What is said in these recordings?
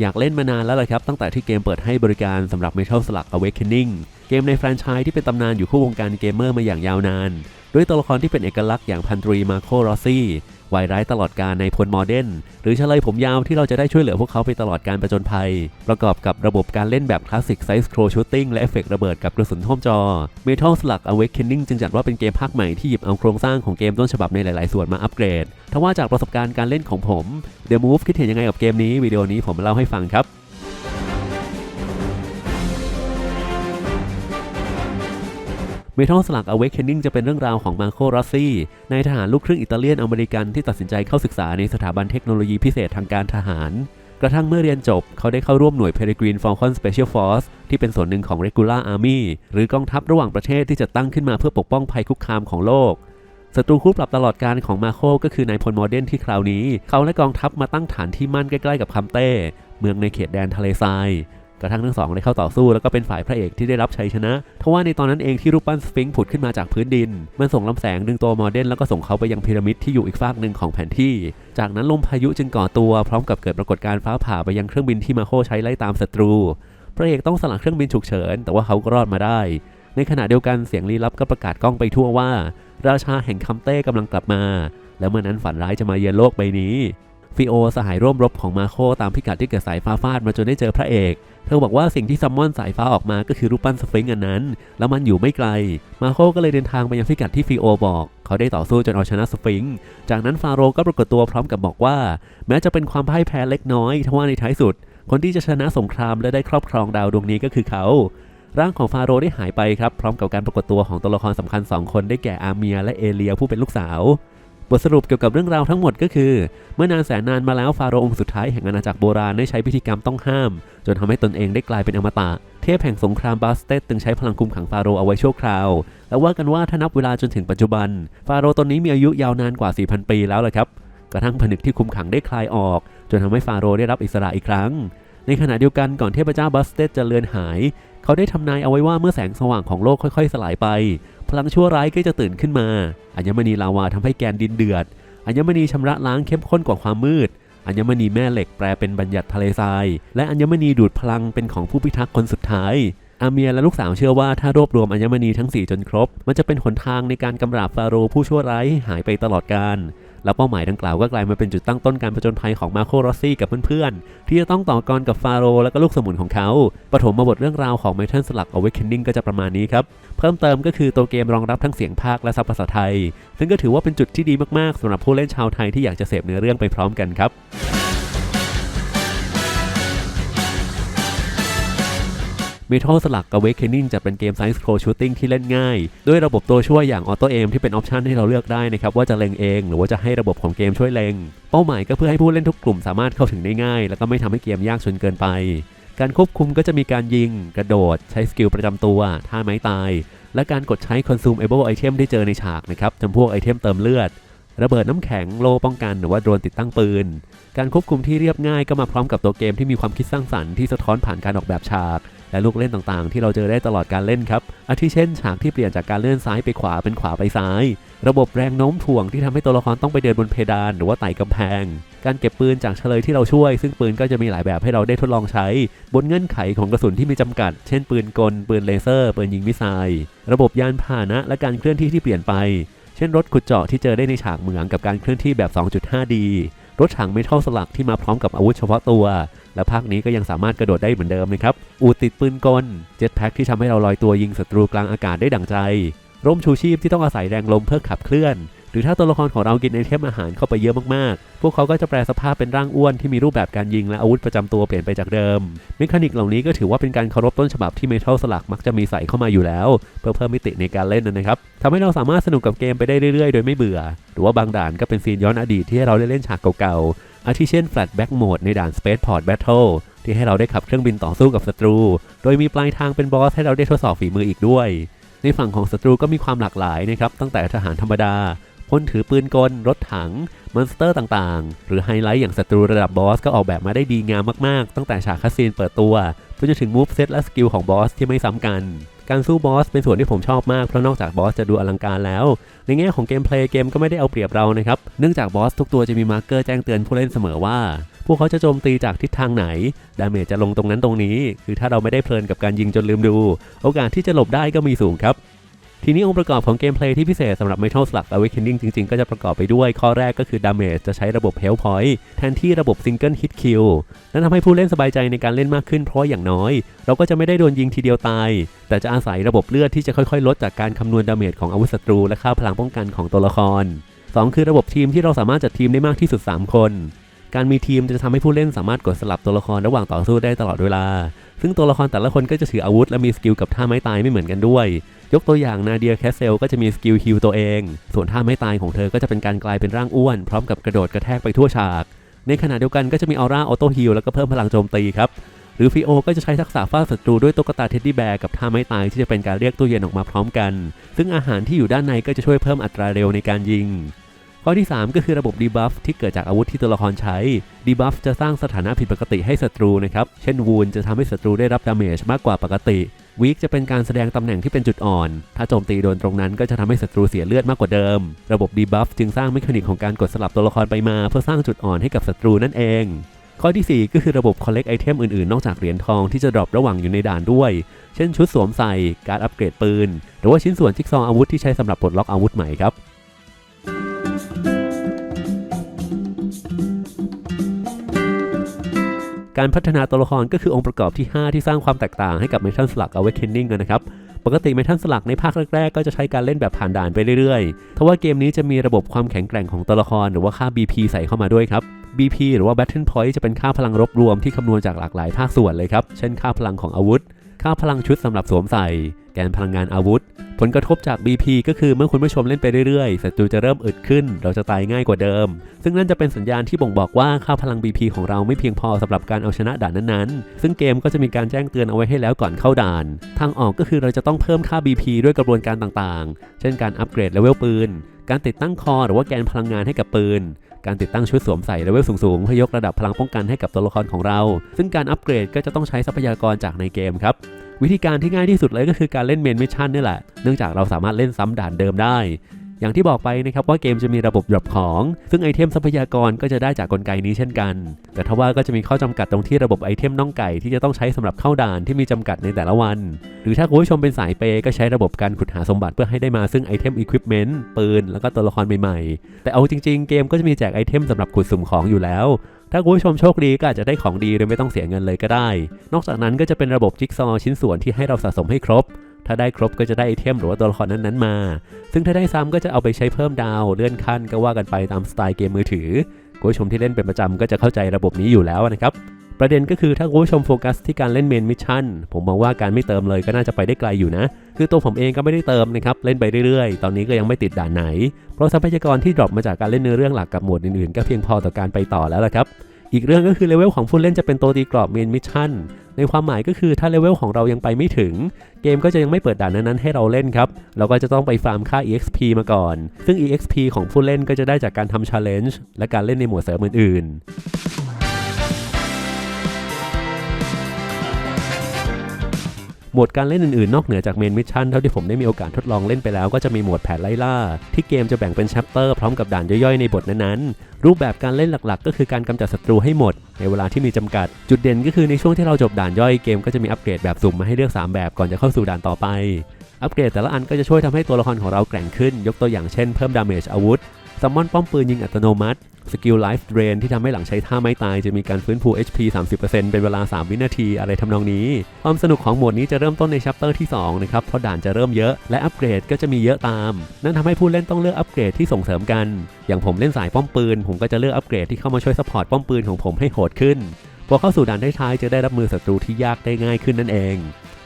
อยากเล่นมานานแล้วเละครับ ตั้งแต่ที่เกมเปิดให้บริการสำหรับ Metal Slug Awakening เกมในแฟรนไชส์ที่เป็นตำนานอยู่คู่วงการเกมเมอร์มาอย่างยาวนาน ด้วยตัวละครที่เป็นเอกลักษณ์อย่างพันตรีมาโครอซี่ วายร้ายตลอดการในพลโมเดร์นหรือเฉลยผมยาวที่เราจะได้ช่วยเหลือพวกเขาไปตลอดการประจนภัย ประกอบกับระบบการเล่นแบบคลาสสิกไซส์โครชูตติ้งและเอฟเฟกต์ระเบิดกับกระสุนท่วมจอ Metal Slug Awakening จึงจัดว่าเป็นเกมภาคใหม่ที่หยิบเอาโครงสร้างของเกมต้นฉบับในหลายๆ ส่วนมาอัปเกรดทว่าจากประสบการณ์การเล่นของผม The Move คิดเห็นยังไงกับเกมนี้วิดีโอนี้ผมมาเล่าให้ฟังครับ Metal Slug Awakening จะเป็นเรื่องราวของมาโครอสซี่นายทหารลูกครึ่งอิตาเลียนอเมริกันที่ตัดสินใจเข้าศึกษาในสถาบันเทคโนโลยีพิเศษทางการทหาร กระทั่งเมื่อเรียนจบ เขาได้เข้าร่วมหน่วย Peregrine Falcon Special Force ที่เป็นส่วนหนึ่งของ Regular Army หรือกองทัพระหว่างประเทศที่จะตั้งขึ้นมาเพื่อปกป้องภัยคุกคามของโลกศัตรูคู่ปรับตลอดการของมาโคก็คือนายพลโมเดนที่คราวนี้ เขาและกองทัพมาตั้งฐานที่มั่นใกล้ๆกับคัมเต้ เมืองในเขตแดนทะเลทราย กระทั่งทั้งสองได้เข้าต่อสู้แล้วก็เป็นฝ่ายพระเอกที่ได้รับชัยชนะทว่าในตอนนั้นเองที่รูปปั้นสฟิงค์ผุดขึ้นมาจากพื้นดิน มันส่งลำแสงดึงตัวโมเดนแล้วก็ส่งเขาไปยังพีระมิดที่อยู่อีกฝากหนึ่งของแผนที่ จากนั้นลมพายุจึงก่อตัวพร้อมกับเกิดปรากฏการณ์ฟ้าผ่าไปยังเครื่องบินที่มาโคใช้ไล่ตามศัตรู พระเอกต้องสละเครื่องบินฉุกเฉิน แต่ว่าเขาก็รอดมาได้ ในขณะเดียวกันเสียงลี้ลับก็ประกาศก้องไปทั่วว่า ราชาแห่งคัมเต้กำลังกลับมา แล้วเมื่อนั้นฝันร้ายจะมาเยือนโลกใบนี้ฟิโอสหายร่วมรบของมาโคตามพิกัดที่เกิดสายฟ้าฟาดมาจนได้เจอพระเอก เธอบอกว่าสิ่งที่ซัมมอนสายฟ้าออกมาก็คือรูปปั้นสฟิงค์อันนั้น แล้วมันอยู่ไม่ไกล มาโคก็เลยเดินทางไปยังพิกัดที่ฟิโอบอก เขาได้ต่อสู้จนเอาชนะสฟิงค์จากนั้นฟาโรก็ปรากฏตัวพร้อมกับบอกว่า แม้จะเป็นความพ่ายแพ้เล็กน้อยทว่าในท้ายสุด คนที่จะชนะสงครามและได้ครอบครองดาวดวงนี้ก็คือเขาร่างของฟาโรห์ได้หายไปครับ พร้อมกับการปรากฏตัวของตัวละครสำคัญ 2 คนได้แก่อาเมียและเอเลียผู้เป็นลูกสาว บทสรุปเกี่ยวกับเรื่องราวทั้งหมดก็คือ เมื่อนานแสนนานมาแล้วฟาโรห์องค์สุดท้ายแห่งอาณาจักรโบราณได้ใช้พิธีกรรมต้องห้าม จนทำให้ตนเองได้กลายเป็นอมตะ เทพแห่งสงครามบาสเตตจึงใช้พลังคุมขังฟาโรห์เอาไว้ชั่วคราว และว่ากันว่าถ้านับเวลาจนถึงปัจจุบัน ฟาโรห์ตนนี้มีอายุยาวนานกว่า 4,000 ปีแล้วแหละครับ กระทั่งผนึกที่คุมขังได้คลายออก จนทำให้ฟาโรห์ได้รับอิสระอีกครั้ง ในขณะเดียวกันก่อนเทพเจ้าบัสเตตจะเลือนหาย เขาได้ทำนายเอาไว้ว่าเมื่อแสงสว่างของโลกค่อย ๆ สลายไป พลังชั่วร้ายก็จะตื่นขึ้นมา อัญมณีลาวาทำให้แกนดินเดือด อัญมณีชำระล้างเข้มข้นกว่าความมืด อัญมณีแม่เหล็กแปลเป็นบัญญัติทะเลทราย และอัญมณีดูดพลังเป็นของผู้พิทักษ์คนสุดท้าย อาเมียและลูกสาวเชื่อว่าถ้ารวบรวมอัญมณีทั้ง 4 จนครบ มันจะเป็นหนทางในการกำราบฟาโรห์ผู้ชั่วร้ายให้หายไปตลอดกาล แล้วเป้าหมายดังกล่าวก็กลายมาเป็นจุดตั้งต้นการผจญภัยของมาโครอสซี่กับเพื่อนๆ ที่จะต้องต่อกรกับฟาโรและก็ลูกสมุนของเขา ปฐมมาบทเรื่องราวของไมทัลสลักอเวคเ n น n งก็จะประมาณนี้ครับ เพิ่มเติมก็คือตัวเกมรองรับทั้งเสียงภาคและซับภาษาไทย ซึ่งก็ถือว่าเป็นจุดที่ดีมากๆสำหรับผู้เล่นชาวไทยที่อยากจะเสพเนื้อเรื่องไปพร้อมกันครับ Metal Slug Awakening จะเป็นเกม Side Scroll Shooting ที่เล่นง่าย ด้วยระบบตัวช่วยอย่าง Auto Aim ที่เป็นออปชันให้เราเลือกได้นะครับว่าจะเล็งเองหรือว่าจะให้ระบบของเกมช่วยเล็ง เป้าหมายก็เพื่อให้ผู้เล่นทุกกลุ่มสามารถเข้าถึงได้ง่าย แล้วก็ไม่ทำให้เกมยากจนเกินไป การควบคุมก็จะมีการยิง กระโดด ใช้สกิลประจำตัวท่าไม้ตาย และการกดใช้ Consumable Item ที่เจอในฉากนะครับจำพวกไอเทมเติมเลือดระเบิดน้ำแข็งโลป้องกันหรือว่าโดรนติดตั้งปืน การควบคุมที่เรียบง่ายก็มาพร้อมกับตัวเกมที่มีความคิดสร้างสรรค์ที่สะท้อนผ่านการออกแบบฉาก และลูกเล่นต่างๆ ที่เราเจอได้ตลอดการเล่นครับ อาทิเช่น ฉากที่เปลี่ยนจากการเลื่อนซ้ายไปขวาเป็นขวาไปซ้าย ระบบแรงโน้มถ่วงที่ทำให้ตัวละครต้องไปเดินบนเพดานหรือว่าไต่กำแพง การเก็บปืนจากเฉลยที่เราช่วย ซึ่งปืนก็จะมีหลายแบบให้เราได้ทดลองใช้ บนเงื่อนไขของกระสุนที่มีจำกัด เช่น ปืนกล ปืนเลเซอร์ ปืนยิงมิสไซล์ระบบยานพาหนะ และการเคลื่อนที่ที่เปลี่ยนไป เช่น รถขุดเจาะที่เจอได้ในฉากเหมืองกับการเคลื่อนที่แบบ 2.5D รถถังเมทัลสลักที่มาพร้อมกับอาวุธเฉพาะตัว และภาคนี้ก็ยังสามารถกระโดดได้เหมือนเดิมนะครับ อูดติดปืนกล เจ็ตแพ็กที่ทำให้เราลอยตัวยิงศัตรูกลางอากาศได้ดั่งใจ ร่มชูชีพที่ต้องอาศัยแรงลมเพื่อขับเคลื่อน หรือถ้าตัวละครของเรากินไอเทมอาหารเข้าไปเยอะมากๆ พวกเขาก็จะแปลสภาพเป็นร่างอ้วนที่มีรูปแบบการยิงและอาวุธประจำตัวเปลี่ยนไปจากเดิม เมคานิกเหล่านี้ก็ถือว่าเป็นการเคารพต้นฉบับที่เมทัลสลักมักจะมีใส่เข้ามาอยู่แล้ว เพื่อเพิ่มมิติในการเล่นนะครับทำให้เราสามารถสนุกกับเกมไปได้เรื่อยๆ โดยไม่เบื่อ หรือว่าบางด่านก็เป็นซีนย้อนอดีตที่ให้เราได้เล่นฉากเก่าๆ อาทิเช่น Flashback Mode ในด่าน Spaceport Battle ที่ให้เราได้ขับเครื่องบินต่อสู้กับศัตรู โดยมีปลายทางเป็นบอสให้เราได้ทดสอบฝีมืออีกด้วย ในฝั่งของศัตรูก็มีความหลากหลายนะครับ ตั้งแต่ทหารธรรมดาคนถือปืนกล รถถัง มอนสเตอร์ต่างๆ หรือไฮไลท์อย่างศัตรูระดับบอสก็ออกแบบมาได้ดีงามมากๆ ตั้งแต่ฉากคัสซีนเปิดตัวจนถึงมูฟเซตและสกิลของบอสที่ไม่ซ้ำกัน การสู้บอสเป็นส่วนที่ผมชอบมากเพราะนอกจากบอสจะดูอลังการแล้ว ในแง่ของเกมเพลย์เกมก็ไม่ได้เอาเปรียบเรานะครับเนื่องจากบอสทุกตัวจะมีมาร์กเกอร์แจ้งเตือนผู้เล่นเสมอว่า พวกเขาจะโจมตีจากทิศทางไหน ดาเมจจะลงตรงนั้นตรงนี้ คือถ้าเราไม่ได้เพลินกับการยิงจนลืมดู โอกาสที่จะหลบได้ก็มีสูงครับ ทีนี้องค์ประกอบของเกมเพลย์ที่พิเศษสำหรับ Metal Slug Awakening จริงๆ ก็จะประกอบไปด้วย ข้อแรกก็คือ Damage จะใช้ระบบ Health Point แทนที่ระบบ Single Hit Kill นั่นทำให้ผู้เล่นสบายใจในการเล่นมากขึ้นเพราะอย่างน้อย เราก็จะไม่ได้โดนยิงทีเดียวตาย แต่จะอาศัยระบบเลือดที่จะค่อยๆ ลดจากการคำนวณดาเมจของอาวุธศัตรูและค่าพลังป้องกันของตัวละคร 2 คือระบบทีมที่เราสามารถจัดทีมได้มากที่สุด 3 คน การมีทีมจะทำให้ผู้เล่นสามารถกดสลับตัวละครระหว่างต่อสู้ได้ตลอดเวลา ซึ่งตัวละครแต่ละคนก็จะถืออาวุธและมีสกิลกับท่าไม้ตายไม่เหมือนกันด้วย ยกตัวอย่างนาเดียแคสเซลก็จะมีสกิลฮิลตัวเอง ส่วนท่าไม้ตายของเธอก็จะเป็นการกลายเป็นร่างอ้วน พร้อมกับกระโดดกระแทกไปทั่วฉาก ในขณะเดียวกันก็จะมีออร่าออโต้ฮิลแล้วก็เพิ่มพลังโจมตีครับหรือฟิโอ ก็จะใช้ทักษะฟาดศัตรูด้วยตุ๊กตาเท็ดดี้แบร์กับท่าไม้ตายที่จะเป็นการเรียกตู้เย็นออกมาพร้อมกัน ซึ่งอาหารที่อยู่ด้านในก็จะช่วยเพิ่มอัตราเร็วในการยิง ข้อที่ 3 ก็คือระบบดีบัฟที่เกิดจากอาวุธที่ตัวละครใช้ดีบัฟจะสร้างสถานะผิดปกติให้ศัตรูนะครับ เช่นวูนจะทำให้ศัตรูได้รับดาเมจมากกว่าปกติวีคจะเป็นการแสดงตำแหน่งที่เป็นจุดอ่อน ถ้าโจมตีโดนตรงนั้นก็จะทำให้ศัตรูเสียเลือดมากกว่าเดิม ระบบดีบัฟจึงสร้างเมคานิกของการกดสลับตัวละครไปมา เพื่อสร้างจุดอ่อนให้กับศัตรูนั่นเอง ข้อที่ 4 ก็คือระบบ collect item อื่นๆ นอกจากเหรียญทองที่จะดรอประหว่างอยู่ในด่านด้วย เช่นชุดสวมใส่ การอัปเกรดปืน หรือว่าชิ้นส่วนจิ๊กซอว์อาวุธที่ใช้สำหรับปลดล็อกอาวุธใหม่ครับ การพัฒนาตัวละครก็คือองค์ประกอบที่ 5 ที่สร้างความแตกต่างให้กับ Metal Slug Awakening นะครับ ปกติเมทัลสลักในภาคแรกๆ ก็จะใช้การเล่นแบบผ่านด่านไปเรื่อยๆทว่าเกมนี้จะมีระบบความแข็งแกร่งของตัวละครหรือว่าค่า BP ใส่เข้ามาด้วยครับ BP หรือว่า Battle Point จะเป็นค่าพลังรบรวมที่คำนวณจากหลากหลายภาคส่วนเลยครับ เช่นค่าพลังของอาวุธ ค่าพลังชุดสำหรับสวมใส่ แกนพลังงานอาวุธ ผลกระทบจาก BP ก็คือเมื่อคุณผู้ชมเล่นไปเรื่อยๆศัตรูจะเริ่มอึดขึ้น เราจะตายง่ายกว่าเดิม ซึ่งนั่นจะเป็นสัญญาณที่บ่งบอกว่าค่าพลัง BP ของเราไม่เพียงพอสำหรับการเอาชนะด่านนั้นๆ ซึ่งเกมก็จะมีการแจ้งเตือนเอาไว้ให้แล้วก่อนเข้าด่าน ทางออกก็คือเราจะต้องเพิ่มค่า BP ด้วยกระบวนการต่างๆ เช่นการอัปเกรดเลเวลปืน การติดตั้งคอหรือว่าแกนพลังงานให้กับปืน การติดตั้งชุดสวมใส่เลเวลสูงๆเพื่อยกระดับพลังป้องกันให้กับตัวละครของเรา ซึ่งการอัปเกรดก็จะต้องใช้ทรัพยากรจากในเกมครับวิธีการที่ง่ายที่สุดเลยก็คือการเล่นเมนมิชชั่นนี่แหละ เนื่องจากเราสามารถเล่นซ้ำด่านเดิมได้ อย่างที่บอกไปนะครับว่าเกมจะมีระบบดรอปของ ซึ่งไอเทมทรัพยากรก็จะได้จากกลไกนี้เช่นกัน แต่ทว่าก็จะมีข้อจำกัดตรงที่ระบบไอเทมน่องไก่ที่จะต้องใช้สำหรับเข้าด่านที่มีจำกัดในแต่ละวัน หรือถ้าคุณผู้ชมเป็นสายเปย์ก็ใช้ระบบการขุดหาสมบัติเพื่อให้ได้มาซึ่งไอเทมอุปกรณ์ปืน แล้วก็ตัวละครใหม่ๆ แต่เอาจริงๆ เกมก็จะมีแจกไอเทมสำหรับขุดสุ่มของอยู่แล้วถ้าคุณผู้ชมโชคดีก็อาจจะได้ของดีโดยไม่ต้องเสียเงินเลยก็ได้ นอกจากนั้นก็จะเป็นระบบจิ๊กซอว์ชิ้นส่วนที่ให้เราสะสมให้ครบ ถ้าได้ครบก็จะได้ไอเทมหรือว่าตัวละครนั้นๆมา ซึ่งถ้าได้ซ้ำก็จะเอาไปใช้เพิ่มดาวเลื่อนขั้นก็ว่ากันไปตามสไตล์เกมมือถือคุณผู้ชมที่เล่นเป็นประจำก็จะเข้าใจระบบนี้อยู่แล้วนะครับประเด็นก็คือถ้าคุณผู้ชมโฟกัสที่การเล่นเมนมิชชั่นผมมองว่าการไม่เติมเลยก็น่าจะไปได้ไกลอยู่นะ คือตัวผมเองก็ไม่ได้เติมนะครับเล่นไปเรื่อยๆ ตอนนี้ก็ยังไม่ติดด่านไหน เพราะทรัพยากรที่ดรอปมาจากการเล่นเนื้อเรื่องหลักกับหมวดอื่นๆ ก็เพียงพอต่อการไปต่อแล้วละครับ อีกเรื่องก็คือเลเวลของผู้เล่นจะเป็นตัวตีกรอบเมนมิชชั่นในความหมายก็คือถ้าเลเวลของเรายังไปไม่ถึง เกมก็จะยังไม่เปิดด่านนั้นๆให้เราเล่นครับ เราก็จะต้องไปฟาร์มค่า EXP มาก่อน ซึ่ง EXP ของผู้เล่นก็จะได้จากการทำ Challenge และการเล่นในหมวดเสริมอื่นๆ หมวดการเล่นอื่นๆ นอกเหนือจากเมนมิชชั่นเท่าที่ผมได้มีโอกาสทดลองเล่นไปแล้วก็จะมีหมวดแผนไล่ล่า ที่เกมจะแบ่งเป็นแชปเตอร์พร้อมกับด่านย่อยๆในบทนั้นๆ รูปแบบการเล่นหลักๆ ก็คือการกำจัดศัตรูให้หมด ในเวลาที่มีจำกัด จุดเด่นก็คือในช่วงที่เราจบด่านย่อยเกมก็จะมีอัปเกรดแบบสุ่มมาให้เลือก 3 แบบก่อนจะเข้าสู่ด่านต่อไปอัปเกรดแต่ละอันก็จะช่วยทำให้ตัวละครของเราแกร่งขึ้น ยกตัวอย่างเช่นเพิ่มดาเมจอาวุธ ซัมมอนป้อมปืนยิงอัตโนมัติสกิลไลฟ์เดรนที่ทำให้หลังใช้ท่าไม้ตายจะมีการฟื้นฟู HP 30%เป็นเวลา 3 วินาทีอะไรทำนองนี้ ความสนุกของโหมดนี้จะเริ่มต้นในชัปเตอร์ที่ 2 นะครับ เพราะด่านจะเริ่มเยอะและอัปเกรดก็จะมีเยอะตาม นั่นทำให้ผู้เล่นต้องเลือกอัปเกรดที่ส่งเสริมกัน อย่างผมเล่นสายป้อมปืน ผมก็จะเลือกอัปเกรดที่เข้ามาช่วยซัพพอร์ตป้อมปืนของผมให้โหดขึ้นพอเข้าสู่ด่านท้ายๆจะได้รับมือศัตรูที่ยากได้ง่ายขึ้นนั่นเอง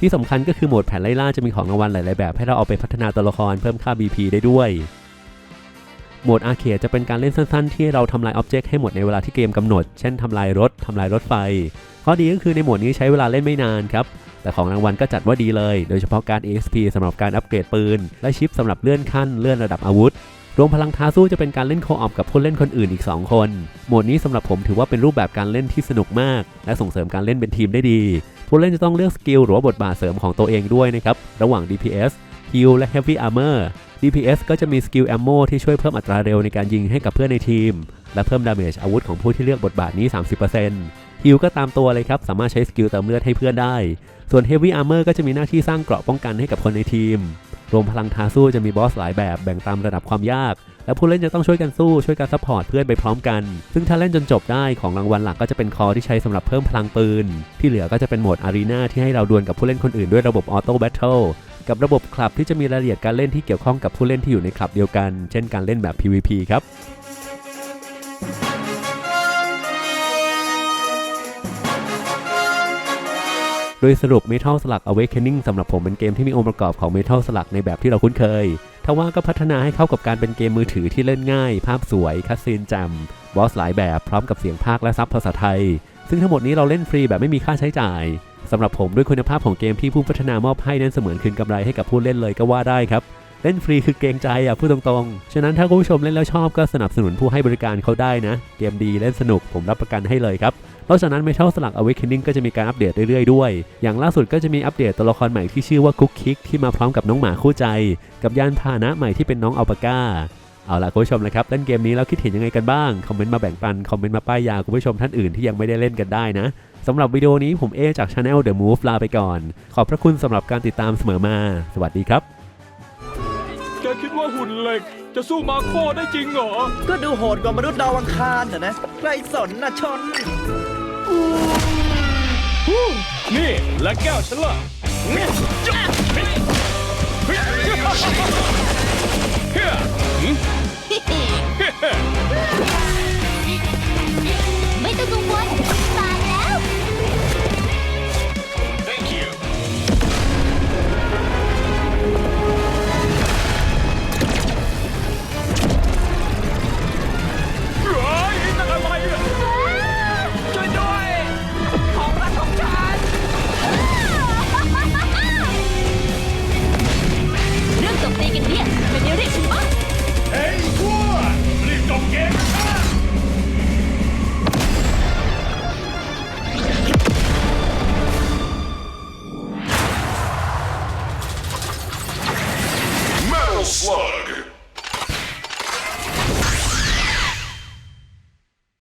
ที่สำคัญก็คือโหมดแผนไล่ล่าจะมีของรางวัลหลาย ๆ แบบให้เราเอาไปพัฒนาตัวละครเพิ่มค่า BP ได้ด้วย โหมดอาเคดจะเป็นการเล่นสั้นๆ ที่เราทำลายอ็อบเจกต์ให้หมดในเวลาที่เกมกำหนด เช่นทำลายรถทำลายรถไฟ ข้อดีก็คือในโหมดนี้ใช้เวลาเล่นไม่นานครับ แต่ของรางวัลก็จัดว่าดีเลย โดยเฉพาะการ EXP สำหรับการอัปเกรดปืน และชิปสำหรับเลื่อนขั้นเลื่อนระดับอาวุธรวมพลังท้าสู้จะเป็นการเล่นโคออปกับผู้เล่นคนอื่นอีก 2 คน โหมดนี้สำหรับผมถือว่าเป็นรูปแบบการเล่นที่สนุกมาก และส่งเสริมการเล่นเป็นทีมได้ดี ผู้เล่นจะต้องเลือกสกิลหรือว่าบทบาทเสริมของตัวเองด้วยนะครับ ระหว่าง DPS Heal และ Heavy Armor DPS ก็จะมีสกิลแอมโมที่ช่วยเพิ่มอัตราเร็วในการยิงให้กับเพื่อนในทีม และเพิ่มดาเมจอาวุธของผู้ที่เลือกบทบาทนี้ 30%ฮิลก็ตามตัวเลยครับ สามารถใช้สกิลเติมเลือดให้เพื่อนได้ ส่วน Heavy Armor ก็จะมีหน้าที่สร้างเกราะป้องกันให้กับคนในทีม รวมพลังทาสู้จะมีบอสหลายแบบแบ่งตามระดับความยาก และผู้เล่นจะต้องช่วยกันสู้ช่วยกันซัพพอร์ตเพื่อนไปพร้อมกัน ซึ่งถ้าเล่นจนจบได้ของรางวัลหลักก็จะเป็นคอที่ใช้สำหรับเพิ่มพลังปืน ที่เหลือก็จะเป็นโหมดอารีนาที่ให้เราดวลกับผู้เล่นคนอื่นด้วยระบบออโต้แบทเทิล กับระบบคลับที่จะมีรายละเอียดการเล่นที่เกี่ยวข้องกับผู้เล่นที่อยู่ในคลับเดียวกัน เช่นการเล่นแบบ PVP ครับโดยสรุป Metal Slug Awakening สำหรับผมเป็นเกมที่มีองค์ประกอบของ Metal Slug ในแบบที่เราคุ้นเคย ทว่าก็พัฒนาให้เข้ากับการเป็นเกมมือถือที่เล่นง่าย ภาพสวย คัสซีนจมบอสหลายแบบ พร้อมกับเสียงภาคและซับภาษาไทย ซึ่งทั้งหมดนี้เราเล่นฟรีแบบไม่มีค่าใช้จ่าย สำหรับผมด้วยคุณภาพของเกมที่ผู้พัฒนามอบให้นั้นเสมือนคืนกำไรให้กับผู้เล่นเลยก็ว่าได้ครับ เล่นฟรีคือเกรงใจอะพูดตรงๆ ฉะนั้นถ้าคุณผู้ชมเล่นแล้วชอบก็สนับสนุนผู้ให้บริการเขาได้นะ เกมดีเล่นสนุกผมรับประกันให้เลยครับนอกจากนั้น Metal Slug Awakening ก็จะมีการอัปเดตเรื่อยๆ ด้วย อย่างล่าสุดก็จะมีอัปเดตตัวละครใหม่ที่ชื่อว่าคุกคิกที่มาพร้อมกับน้องหมาคู่ใจ กับยานพาหนะใหม่ที่เป็นน้องอัลปาก้า เอาล่ะคุณผู้ชมนะครับเล่นเกมนี้แล้วคิดเห็นยังไงกันบ้างคอมเมนต์มาแบ่งปันคอมเมนต์มาป้ายยาคุณผู้ชมท่านอื่นที่ยังไม่ได้เล่นกันได้นะสำหรับวิดีโอนี้ผมเอจาก Channel The Move ลาไปก่อน ขอบพระคุณสำหรับการติดตามเสมอมา สวัสดีครับ แกคิดว่าหุ่นเหล็กจะสู้มาโคได้จริงเหรอ ก็ดูโหดกว่ามนุษย์ดาวอังคารน่ะนะ ใครสนนะชน นี่และแก้วฉันล่ะ ไม่ต้องกังวล